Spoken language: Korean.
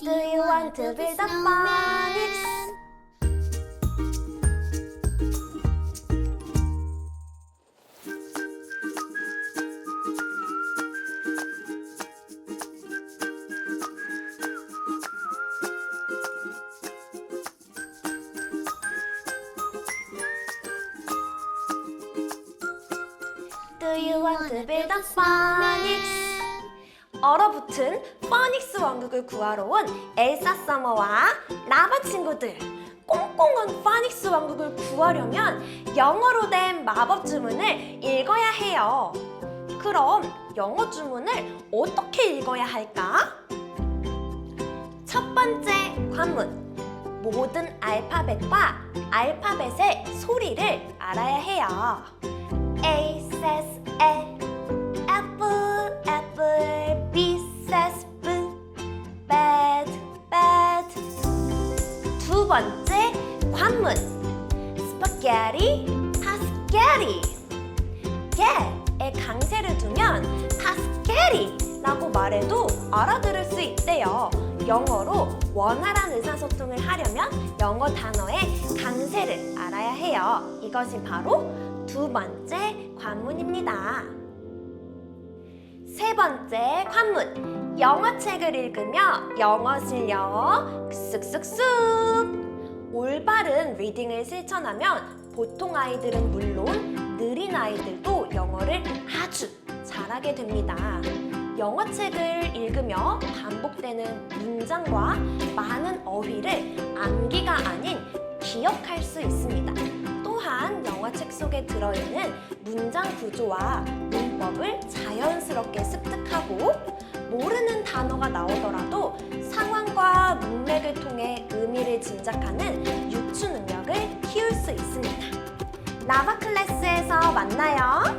Do you want to be the phonics? Do you want to build a phonics? 얼어붙은 퍼닉스 왕국을 구하러 온 엘사 서머와 라바 친구들. 꽁꽁한 파닉스 왕국을 구하려면 영어로 된 마법 주문을 읽어야 해요. 그럼 영어 주문을 어떻게 읽어야 할까? 첫 번째 관문. 모든 알파벳과 알파벳의 소리를 알아야 해요. A says 번째 관문 스파게티, 파스게티. get에 강세를 두면 파스게티라고 말해도 알아들을 수 있대요. 영어로 원활한 의사소통을 하려면 영어 단어의 강세를 알아야 해요. 이것이 바로 두 번째 관문입니다. 세 번째 관문. 영어 책을 읽으며 영어 실력 쓱쓱쓱. 올바른 리딩을 실천하면 보통 아이들은 물론 느린 아이들도 영어를 아주 잘하게 됩니다. 영어 책을 읽으며 반복되는 문장과 많은 어휘를 암기가 아닌 기억할 수 있습니다. 또한 영어책 속에 들어있는 문장 구조와 문법을 자연스럽게 습득하고 모르는 단어가 나오더라도 의미를 짐작하는 유추 능력을 키울 수 있습니다. 나바 클래스에서 만나요.